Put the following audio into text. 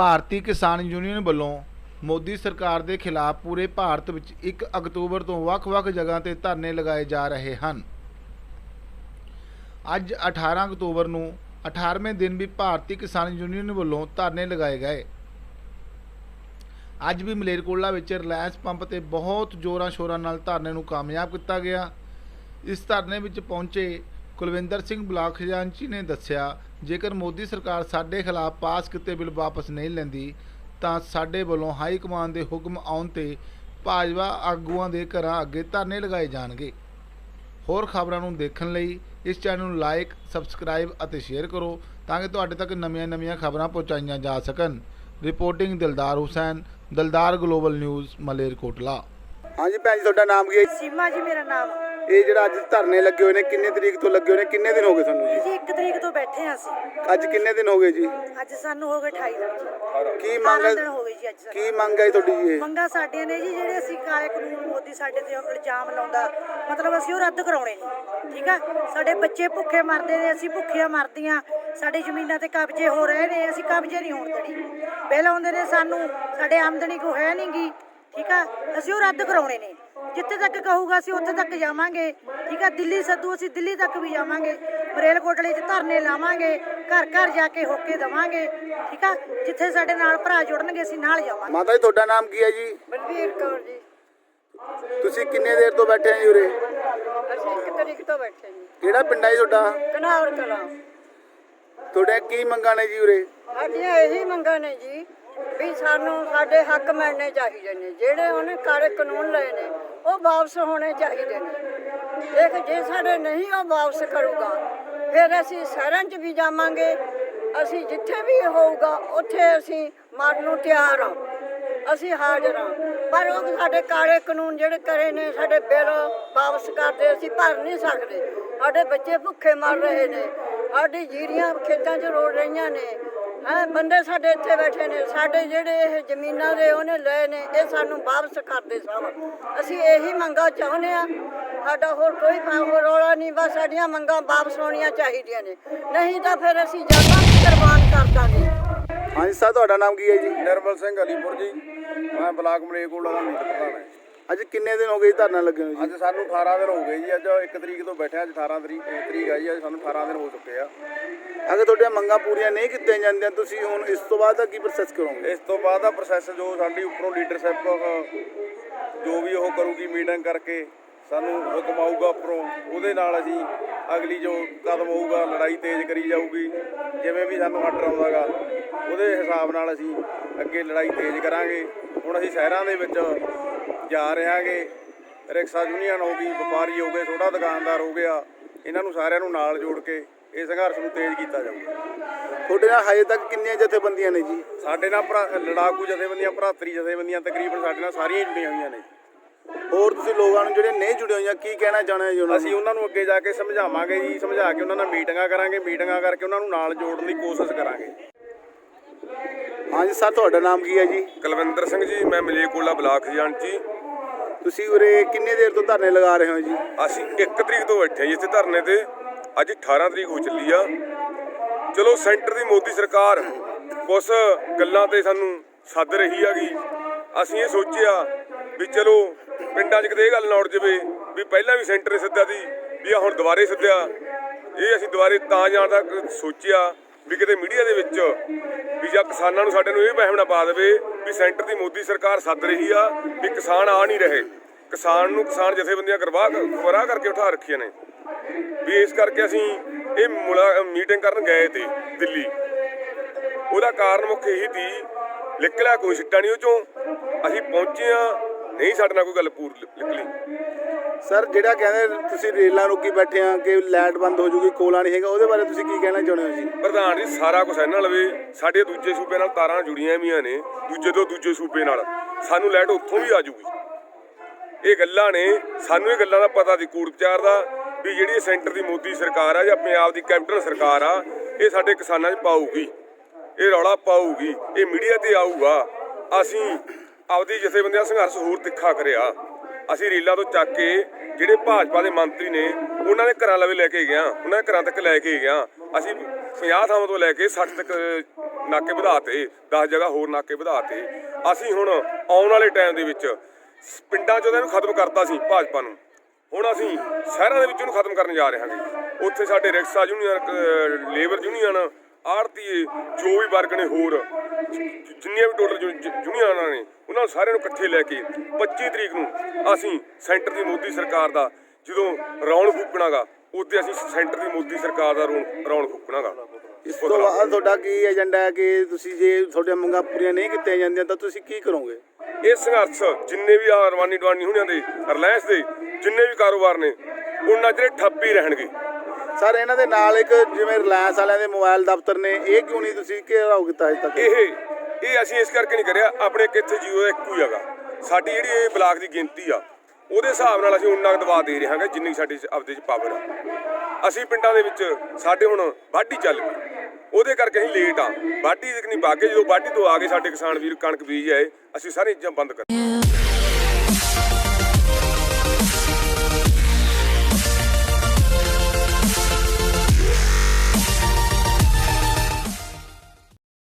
ਭਾਰਤੀ ਕਿਸਾਨ ਯੂਨੀਅਨ ਵੱਲੋਂ ਮੋਦੀ ਸਰਕਾਰ ਦੇ ਖਿਲਾਫ ਪੂਰੇ ਭਾਰਤ ਵਿੱਚ 1 ਅਕਤੂਬਰ ਤੋਂ ਵੱਖ-ਵੱਖ ਜਗ੍ਹਾ ਤੇ ਧਰਨੇ ਲਗਾਏ ਜਾ ਰਹੇ ਹਨ। ਅੱਜ 18 ਅਕਤੂਬਰ ਨੂੰ 18ਵੇਂ ਦਿਨ ਵੀ ਭਾਰਤੀ ਕਿਸਾਨ ਯੂਨੀਅਨ ਵੱਲੋਂ ਧਰਨੇ ਲਗਾਏ ਗਏ। ਅੱਜ ਵੀ ਮਲੇਰਕੋਲਾ ਵਿੱਚ ਰਿਲਾਇੰਸ ਪੰਪ ਤੇ ਬਹੁਤ ਜ਼ੋਰਾਂ ਸ਼ੋਰਾਂ ਨਾਲ ਧਰਨੇ ਨੂੰ ਕਾਮਯਾਬ ਕੀਤਾ ਗਿਆ। ਇਸ ਧਰਨੇ ਵਿੱਚ ਪਹੁੰਚੇ ਕੁਲਵਿੰਦਰ ਸਿੰਘ ਬਲਾਕ ਖਜ਼ਾਨਚੀ ਨੇ ਦੱਸਿਆ ਜੇਕਰ ਮੋਦੀ ਸਰਕਾਰ ਸਾਡੇ ਖਿਲਾਫ ਪਾਸ ਕੀਤੇ ਬਿੱਲ ਵਾਪਸ ਨਹੀਂ ਲੈਂਦੀ ਤਾਂ ਸਾਡੇ ਵੱਲੋਂ ਹਾਈ ਕਮਾਂਡ ਦੇ ਹੁਕਮ ਆਉਣ ਤੇ ਭਾਜਪਾ ਆਗੂਆਂ ਦੇ ਘਰਾਂ ਅੱਗੇ ਧਰਨੇ ਲਗਾਏ ਜਾਣਗੇ। ਹੋਰ ਖਬਰਾਂ ਨੂੰ ਦੇਖਣ ਲਈ ਇਸ ਚੈਨਲ ਨੂੰ ਲਾਈਕ ਸਬਸਕ੍ਰਾਈਬ ਅਤੇ ਸ਼ੇਅਰ ਕਰੋ ਤਾਂ ਕਿ ਤੁਹਾਡੇ ਤੱਕ ਨਵੀਆਂ-ਨਵੀਆਂ ਖਬਰਾਂ ਪਹੁੰਚਾਈਆਂ ਜਾ ਸਕਣ। Reporting Dildar Hussain Dildar global news Malerkotla. ਹਾਂਜੀ ਭੈਣ ਜੀ ਤੁਹਾਡਾ ਨਾਮ ਕੀ ਹੈ? ਸੀਮਾ ਜੀ ਮੇਰਾ ਨਾਮ। ਇਹ ਜਿਹੜਾ ਅੱਜ ਧਰਨੇ ਲੱਗੇ ਹੋਏ ਨੇ ਕਿੰਨੇ ਤਰੀਕ ਤੋਂ ਲੱਗੇ ਹੋਏ ਨੇ ਕਿੰਨੇ ਦਿਨ ਹੋ ਗਏ ਤੁਹਾਨੂੰ ਜੀ? ਜੀ 1 ਤਰੀਕ ਤੋਂ ਬੈਠੇ ਹਾਂ ਅਸੀਂ। ਅੱਜ ਕਿੰਨੇ ਦਿਨ ਹੋ ਗਏ ਜੀ? ਅੱਜ ਸਾਨੂੰ ਹੋ ਗਏ 28 ਦਿਨ। ਜੀ ਕੀ ਮੰਗ 18 ਦਿਨ ਹੋ ਗਏ ਜੀ ਅੱਜ ਸਾਨੂੰ। ਕੀ ਮੰਗ ਹੈ ਤੁਹਾਡੀ ਜੀ ਇਹ? ਮੰਗਾਂ ਸਾਡੀਆਂ ਨੇ ਜੀ ਜਿਹੜੇ ਅਸੀਂ ਕਾਲੇ ਕਾਨੂੰਨ ਮੋਦੀ ਸਾਡੇ ਤੇ ਇਲਜ਼ਾਮ ਲਾਉਂਦਾ। ਮਤਲਬ ਅਸੀਂ ਉਹ ਰੱਦ ਕਰਾਉਣੇ ਨੇ। ਠੀਕ ਆ? ਸਾਡੇ ਬੱਚੇ ਭੁੱਖੇ ਮਰਦੇ ਨੇ ਅਸੀਂ ਭੁੱਖੀਆਂ ਮਰਦੀਆਂ। ਸਾਡੀ ਜ਼ਮੀਨਾਂ ਤੇ ਕਬਜ਼ੇ ਹੋ ਰਹੇ ਨੇ ਅਸੀਂ ਕਬਜ਼ੇ ਨਹੀਂ ਹੋਣ ਦੇਣੀ। ਬਿੱਲ ਆਉਂਦੇ ਨੇ ਸਾਨੂੰ ਸਾਡੇ ਆਮਦਨੀ ਕੋ ਹੈ ਨਹੀਂਗੀ ਠੀਕ ਆ? ਅਸੀਂ ਉਹ ਰੱਦ ਕਰਾਉਣੇ ਨੇ। ਜਿੱਥੇ ਤੱਕ ਕਹੂਗਾ ਅਸੀਂ ਉੱਥੇ ਤੱਕ ਜਾਵਾਂਗੇ। ਠੀਕ ਆ ਦਿੱਲੀ ਸੱਦੂ ਅਸੀਂ ਦਿੱਲੀ ਤੱਕ ਵੀ ਜਾਵਾਂਗੇ। ਮਰੇਲਕੋਟਲੇ 'ਚ ਧਰਨੇ ਲਾਵਾਂਗੇ ਘਰ ਘਰ ਜਾ ਕੇ ਹੋਕੇ ਦਵਾਂਗੇ। ਠੀਕ ਆ ਜਿੱਥੇ ਸਾਡੇ ਨਾਲ ਭਰਾ ਜੁੜਨਗੇ ਅਸੀਂ ਨਾਲ ਜਾਵਾਂਗੇ। ਮਾਤਾ ਜੀ ਤੁਹਾਡਾ ਨਾਮ ਕੀ ਹੈ ਜੀ? ਬਲਵੀਰ ਕੌਰ ਜੀ। ਤੁਸੀਂ ਕਿੰਨੇ ਦੇਰ ਤੋਂ ਬੈਠੇ ਹੋ ਜੀ ਉਰੇ? ਅਸੀਂ ਇੱਕ ਤਰੀਕ ਤੋਂ ਬੈਠੇ ਜੀ। ਕਿਹੜਾ ਪਿੰਡ ਹੈ ਜੀ ਤੁਹਾਡਾ? ਕਨਾਵਰ ਕਲਾਂ। ਤੁਹਾਡੇ ਕੀ ਮੰਗਾਂ ਨੇ ਜੀ ਉਰੇ? ਸਾਡੀਆਂ ਇਹੀ ਮੰਗਾਂ ਨੇ ਜੀ ਵੀ ਸਾਨੂੰ ਸਾਡੇ ਹੱਕ ਮਿਲਣੇ ਚਾਹੀਦੇ ਨੇ। ਜਿਹੜੇ ਉਹਨੇ ਕਾਲੇ ਕਾਨੂੰਨ ਲਏ ਨੇ ਉਹ ਵਾਪਸ ਹੋਣੇ ਚਾਹੀਦੇ। ਨੇ ਦੇਖ ਜੇ ਸਾਡੇ ਨਹੀਂ ਉਹ ਵਾਪਸ ਕਰੂਗਾ, ਫਿਰ ਅਸੀਂ ਸ਼ਹਿਰਾਂ 'ਚ ਵੀ ਜਾਵਾਂਗੇ। ਅਸੀਂ ਜਿੱਥੇ ਵੀ ਹੋਊਗਾ, ਉੱਥੇ ਅਸੀਂ ਮਰਨ ਨੂੰ ਤਿਆਰ ਹਾਂ। ਅਸੀਂ ਹਾਜ਼ਰ ਹਾਂ। ਪਰ ਉਹ ਸਾਡੇ ਕਾਲੇ ਕਾਨੂੰਨ ਜਿਹੜੇ ਕਰੇ ਨੇ, ਸਾਡੇ ਬਿੱਲ ਵਾਪਸ ਕਰਦੇ, ਅਸੀਂ ਭਰ ਨਹੀਂ ਸਕਦੇ। ਸਾਡੇ ਬੱਚੇ ਭੁੱਖੇ ਮਰ ਰਹੇ ਨੇ। ਸਾਡੀ ਜੀਰੀਆਂ ਖੇਤਾਂ 'ਚ ਰੋੜ ਰਹੀਆਂ ਨੇ। ਹੈ ਬੰਦੇ ਸਾਡੇ ਇੱਥੇ ਬੈਠੇ ਨੇ ਸਾਡੇ ਜਿਹੜੇ ਇਹ ਜ਼ਮੀਨਾਂ ਦੇ ਉਹਨੇ ਲਏ ਨੇ ਇਹ ਸਾਨੂੰ ਵਾਪਸ ਕਰਦੇ ਸਭ ਅਸੀਂ ਇਹੀ ਮੰਗਾ ਚਾਹੁੰਦੇ ਆ ਸਾਡਾ ਹੋਰ ਕੋਈ ਰੌਲਾ ਨਹੀਂ ਬਸ ਸਾਡੀਆਂ ਮੰਗਾਂ ਵਾਪਸ ਹੋਣੀਆਂ ਚਾਹੀਦੀਆਂ ਨੇ। ਨਹੀਂ ਤਾਂ ਫਿਰ ਅਸੀਂ ਜਾਨਾਂ ਵੀ ਕੁਰਬਾਨ ਕਰ ਦਾਂਗੇ। ਹਾਂਜੀ ਸਰ ਤੁਹਾਡਾ ਨਾਮ ਕੀ ਹੈ ਜੀ? ਨਿਰਮਲ ਸਿੰਘ ਅਲੀਪੁਰ ਜੀ। ਮੈਂ ਬਲਾਕ ਮਲੇਕੋਲਾ ਦਾ ਮੀਟਰ ਪ੍ਰਧਾਨ ਹਾਂ ਅੱਜ ਕਿੰਨੇ ਦਿਨ ਹੋ ਗਏ ਜੀ ਧਰਨਾ ਲੱਗੇ ਨੂੰ ਜੀ? ਅੱਜ ਸਾਨੂੰ 18 ਦਿਨ ਹੋ ਗਏ ਜੀ ਅੱਜ 1 ਤਰੀਕ ਤੋਂ ਬੈਠੇ ਅੱਜ 18 ਤਰੀਕ ਤਰੀਕ ਆ ਜੀ ਅੱਜ ਸਾਨੂੰ 18 ਦਿਨ ਹੋ ਚੁੱਕੇ ਆ। ਅਗਰ ਤੁਹਾਡੀਆਂ ਮੰਗਾਂ ਪੂਰੀਆਂ ਨਹੀਂ ਕੀਤੀਆਂ ਜਾਂਦੀਆਂ ਤੁਸੀਂ ਹੁਣ ਇਸ ਤੋਂ ਬਾਅਦ ਦਾ ਕੀ ਪ੍ਰੋਸੈਸ ਕਰੋਗੇ? ਇਸ ਤੋਂ ਬਾਅਦ ਦਾ ਪ੍ਰੋਸੈਸ ਜੋ ਸਾਡੀ ਉੱਪਰੋਂ ਲੀਡਰਸ਼ਿਪ ਜੋ ਵੀ ਉਹ ਕਰੂਗੀ ਮੀਟਿੰਗ ਕਰਕੇ ਸਾਨੂੰ ਹੁਕਮ ਆਊਗਾ ਉੱਪਰੋਂ ਉਹਦੇ ਨਾਲ ਅਸੀਂ ਅਗਲੀ ਜੋ ਕਦਮ ਹੋਊਗਾ ਲੜਾਈ ਤੇਜ਼ ਕਰੀ ਜਾਊਗੀ ਜਿਵੇਂ ਵੀ ਸਾਨੂੰ ਆਰਡਰ ਆਉਂਦਾਗਾ ਉਹਦੇ ਹਿਸਾਬ ਨਾਲ ਅਸੀਂ ਅੱਗੇ ਲੜਾਈ ਤੇਜ਼ ਕਰਾਂਗੇ। ਹੁਣ ਅਸੀਂ ਸ਼ਹਿਰਾਂ ਦੇ ਵਿੱਚ ਜਾ ਰਹਾਂਗੇ ਰਿਕਸ਼ਾ ਯੂਨੀਅਨ ਹੋ ਗਈ ਵਪਾਰੀ ਹੋ ਗਏ ਛੋਟਾ ਦੁਕਾਨਦਾਰ ਹੋ ਗਿਆ ਇਹਨਾਂ ਨੂੰ ਸਾਰਿਆਂ ਨੂੰ ਨਾਲ ਜੋੜ ਕੇ ਇਹ ਸੰਘਰਸ਼ ਨੂੰ ਤੇਜ਼ ਕੀਤਾ ਜਾਊਗਾ। ਤੁਹਾਡੇ ਨਾਲ ਹਜੇ ਤੱਕ ਕਿੰਨੀਆਂ ਜਥੇਬੰਦੀਆਂ ਨੇ ਜੀ? ਸਾਡੇ ਨਾਲ ਭਰਾ ਲੜਾਕੂ ਜਥੇਬੰਦੀਆਂ ਭਰਾਤਰੀ ਜਥੇਬੰਦੀਆਂ ਤਕਰੀਬਨ ਸਾਡੇ ਨਾਲ ਸਾਰੀਆਂ ਹੀ ਜੁੜੀਆਂ ਹੋਈਆਂ ਨੇ। ਹੋਰ ਤੁਸੀਂ ਲੋਕਾਂ ਨੂੰ ਜਿਹੜੇ ਨਹੀਂ ਜੁੜੇ ਹੋਈਆਂ ਕੀ ਕਹਿਣਾ ਚਾਹੁੰਦੇ ਹੋ ਜੀ ਉਹਨਾਂ ਅਸੀਂ ਨੂੰ ਉਹਨਾਂ ਨੂੰ ਅੱਗੇ ਜਾ ਕੇ ਸਮਝਾਵਾਂਗੇ ਜੀ ਸਮਝਾ ਕੇ ਉਹਨਾਂ ਨਾਲ ਮੀਟਿੰਗਾਂ ਕਰਾਂਗੇ ਮੀਟਿੰਗਾਂ ਕਰਕੇ ਉਹਨਾਂ ਨੂੰ ਨਾਲ ਜੋੜਨ ਦੀ ਕੋਸ਼ਿਸ਼ ਕਰਾਂਗੇ। ਹਾਂਜੀ ਸਰ ਤੁਹਾਡਾ ਨਾਮ ਕੀ ਹੈ ਜੀ? ਕੁਲਵਿੰਦਰ ਸਿੰਘ ਜੀ ਮੈਂ ਮਲੇਕੋਲਾ ਬਲਾਕ ਖਜ਼ਾਨਚੀ। ਤੁਸੀਂ ਉਰੇ ਕਿੰਨੇ ਦੇਰ ਤੋਂ ਧਰਨੇ ਲਗਾ ਰਹੇ ਹੋ ਜੀ? ਅਸੀਂ 1 ਤਰੀਕ ਤੋਂ ਬੈਠੇ ਹਾਂ ਜੀ ਇੱਥੇ ਧਰਨੇ ਤੇ। ਅੱਜ 18 ਤਰੀਕ ਹੋ ਚੱਲੀ ਆ। ਚਲੋ ਸੈਂਟਰ ਦੀ ਮੋਦੀ ਸਰਕਾਰ ਕੁਛ ਗੱਲਾਂ ਤੇ ਸਾਨੂੰ ਸੱਦ ਰਹੀ ਹੈਗੀ। ਅਸੀਂ ਇਹ ਸੋਚਿਆ ਵੀ ਚਲੋ ਪਿੰਡਾਂ 'ਚ ਕਿਤੇ ਇਹ ਗੱਲ ਨਾ ਉੜ ਜਾਵੇ ਵੀ ਪਹਿਲਾਂ ਵੀ ਸੈਂਟਰ ਨੇ ਸੱਦਿਆ ਸੀ, ਵੀ ਆ ਹੁਣ ਦੁਬਾਰੇ ਸੱਦਿਆ ਇਹ ਅਸੀਂ ਦੁਬਾਰੇ ਤਾਂ ਜਾਣ ਦਾ ਸੋਚਿਆ। ਵੀ ਕਿਤੇ ਮੀਡੀਆ ਦੇ ਵਿੱਚ ਵੀ ਜਾਂ ਕਿਸਾਨਾਂ ਨੂੰ ਸਾਡੇ ਨੂੰ ਇਹ ਵਹਿਮ ਨਾ ਪਾ ਦੇਵੇ ਵੀ ਸੈਂਟਰ ਦੀ ਮੋਦੀ ਸਰਕਾਰ ਸੱਦ ਰਹੀ ਆ ਵੀ ਕਿਸਾਨ ਆ ਨਹੀਂ ਰਹੇ। ਕਿਸਾਨ ਨੂੰ ਕਿਸਾਨ ਜਥੇਬੰਦੀਆਂ ਗਰਵਾਹ ਗੁੰਮਰਾਹ ਕਰਕੇ ਉਠਾ ਰੱਖੀਆਂ ਨੇ। ਵੀ ਇਸ ਕਰਕੇ ਅਸੀਂ ਇਹ ਮੁਲਾ, ਮੀਟਿੰਗ ਕਰਨ ਗਏ ਤੇ ਦਿੱਲੀ। ਉਹਦਾ ਕਾਰਨ ਮੁੱਖ ਇਹੀ ਸੀ ਨਿਕਲਿਆ ਕੋਈ ਸਿੱਟਾ ਨਹੀਂ ਉਹ ਚੋਂ। ਅਸੀਂ ਪਹੁੰਚੇ ਆ ਨਹੀਂ ਸਾਡੇ ਨਾਲ ਕੋਈ ਗੱਲ ਪੂਰ ਨਿਕਲੀ ਸਰ, ਜਿਹੜਾ ਕਹਿੰਦੇ ਤੁਸੀਂ ਰੇਲਾਂ ਰੋਕੀ ਬੈਠੇ ਆ ਕਿ ਲਾਈਟ ਬੰਦ ਹੋ ਜੂਗੀ, ਕੋਲਾ ਨਹੀਂ ਹੈਗਾ, ਉਹਦੇ ਬਾਰੇ ਤੁਸੀਂ ਕੀ ਕਹਿਣਾ ਚਾਹੁੰਦੇ ਹੋ ਜੀ? ਪ੍ਰਧਾਨ ਜੀ, ਸਾਰਾ ਕੁਝ ਇਹਨਾਂ ਲਵੇ। ਸਾਡੇ ਦੂਜੇ ਸੂਬੇ ਨਾਲ ਤਾਰਾਂ ਜੁੜੀਆਂ ਵੀਆਂ ਨੇ, ਦੂਜੇ ਤੋਂ ਦੂਜੇ ਸੂਬੇ ਨਾਲ। ਸਾਨੂੰ ਲਾਈਟ ਉੱਥੋਂ ਵੀ ਆ ਜੂਗੀ। ਇਹ ਗੱਲਾਂ ਨੇ, ਸਾਨੂੰ ਇਹ ਗੱਲਾਂ ਦਾ ਪਤਾ ਸੀ, ਕੂੜ ਵਿਚਾਰ ਦਾ, ਵੀ ਜਿਹੜੀ ਸੈਂਟਰ ਦੀ ਮੋਦੀ ਸਰਕਾਰ ਆ ਜਾਂ ਪੰਜਾਬ ਦੀ ਕੈਪਟਨ ਸਰਕਾਰ ਆ, ਇਹ ਸਾਡੇ ਕਿਸਾਨਾਂ 'ਚ ਪਾਊਗੀ। ਇਹ ਰੌਲਾ ਪਾਊਗੀ, ਇਹ ਮੀਡੀਆ ਤੇ ਆਊਗਾ। ਅਸੀਂ ਆਪਦੀ ਜਥੇਬੰਦੀਆਂ ਸੰਘਰਸ਼ ਹੋਰ ਤਿੱਖਾ ਕਰਿਆ। ਅਸੀਂ ਰੀਲਾਂ ਤੋਂ ਚੱਕ ਕੇ ਜਿਹੜੇ ਭਾਜਪਾ ਦੇ ਮੰਤਰੀ ਨੇ, ਉਹਨਾਂ ਦੇ ਘਰਾਂ ਲਵੇ ਲੈ ਕੇ ਗਿਆ, ਉਹਨਾਂ ਦੇ ਘਰਾਂ ਤੱਕ ਲੈ ਕੇ ਗਿਆ। ਅਸੀਂ 50 ਥਾਵਾਂ ਤੋਂ ਲੈ ਕੇ 60 ਤੱਕ ਨਾਕੇ ਵਧਾਤੇ 10 ਜਗ੍ਹਾ ਹੋਰ ਨਾਕੇ ਵਧਾਤੇ। ਅਸੀਂ ਹੁਣ ਆਉਣ ਵਾਲੇ ਟਾਈਮ ਦੇ ਵਿੱਚ ਸ- ਪਿੰਡਾਂ 'ਚ ਉਹਨੂੰ ਖਤਮ ਕਰਤਾ ਸੀ ਭਾਜਪਾ ਨੂੰ। ਹੁਣ ਅਸੀਂ ਸ਼ਹਿਰਾਂ ਦੇ ਵਿੱਚ ਉਹਨੂੰ ਖਤਮ ਕਰਨ ਜਾ ਰਹੇ ਹਾਂਗੇ। ਉੱਥੇ ਸਾਡੇ ਰਿਕਸ਼ਾ ਯੂਨੀਅਨ ਲੇਬਰ ਯੂਨੀਅਨ, ਆੜਤੀਏ, ਜੋ ਵੀ ਵਰਗ ਨੇ ਹੋਰ ਜਿੰਨੀਆਂ ਵੀ ਟੋਟਲ ਯੂਨੀਅਨਾਂ ਨੇ ਉਹਨਾਂ ਸਾਰਿਆਂ ਨੂੰ ਇਕੱਠੇ ਲੈ ਕੇ 25 ਤਰੀਕ ਨੂੰ ਅਸੀਂ ਸੈਂਟਰ ਦੀ ਮੋਦੀ ਸਰਕਾਰ ਦਾ ਜਦੋਂ ਰੌਣ ਫੂਕਣਾਗਾ ਉੱਤੇ ਅਸੀਂ ਸੈਂਟਰ ਦੀ ਮੋਦੀ ਸਰਕਾਰ ਦਾ ਰੌਣ- ਫੂਕਣਾਗਾ। ਇਸ ਤੋਂ ਬਾਅਦ ਤੁਹਾਡਾ ਕੀ ਏਜੰਡਾ ਹੈ ਕਿ ਤੁਸੀਂ ਜੇ ਤੁਹਾਡੀਆਂ ਮੰਗਾਂ ਪੂਰੀਆਂ ਨਹੀਂ ਕੀਤੀਆਂ ਜਾਂਦੀਆਂ ਤਾਂ ਤੁਸੀਂ ਕੀ ਕਰੋਗੇ? ਇਹ ਸੰਘਰਸ਼ ਜਿੰਨੇ ਵੀ ਆ ਰਵਾਨੀ ਦਵਾਨੀ ਹੋਣਿਆਂ ਦੇ ਰਿਲਾਇੰਸ ਦੇ ਜਿੰਨੇ ਵੀ ਕਾਰੋਬਾਰ ਨੇ ਉਹਨਾਂ ਜਿਹੜੇ ਠੱਪ ਹੀ ਰਹਿਣਗੇ। ਸਰ ਇਹਨਾਂ ਦੇ ਨਾਲ ਇੱਕ ਜਿਵੇਂ ਰਿਲਾਇੰਸ ਵਾਲਿਆਂ ਦੇ ਮੋਬਾਈਲ ਦਫ਼ਤਰ ਨੇ ਇਹ ਕਿਉਂ ਨਹੀਂ ਤੁਸੀਂ ਘੇਰਾਓ ਕੀਤਾ ਅਜੇ ਤੱਕ? ਇਹ ਇਹ ਅਸੀਂ ਇਸ ਕਰਕੇ ਨਹੀਂ ਕਰਿਆ ਆਪਣੇ ਕਿੱਥੇ ਜੀਓ ਇੱਕੋ ਹੀ ਹੈਗਾ। ਸਾਡੀ ਜਿਹੜੀ ਇਹ ਬਲਾਕ ਦੀ ਗਿਣਤੀ ਆ ਉਹਦੇ ਹਿਸਾਬ ਨਾਲ ਅਸੀਂ ਉਨਾ ਕੁ ਦਵਾ ਦੇ ਰਹੇ ਹਾਂਗੇ ਜਿੰਨੀ ਸਾਡੀ ਆਪਦੇ ਚ ਪਾਵਰ ਆ। ਅਸੀਂ ਪਿੰਡਾਂ ਦੇ ਵਿੱਚ ਸਾਡੇ ਹੁਣ ਵਾਢੀ ਚੱਲ ਪਈ। ਉਹਦੇ ਕਰਕੇ ਅਸੀਂ ਲੇਟ ਆ। ਵਾਢੀ ਤੱਕ ਨਹੀਂ ਬਾਗੇ ਜਦੋਂ ਵਾਢੀ ਤੋਂ ਆ ਗਏ ਸਾਡੇ ਕਿਸਾਨ ਵੀਰ ਕਣਕ ਬੀਜ ਆਏ ਅਸੀਂ ਸਾਰੀਆਂ ਚੀਜ਼ਾਂ ਬੰਦ ਕਰ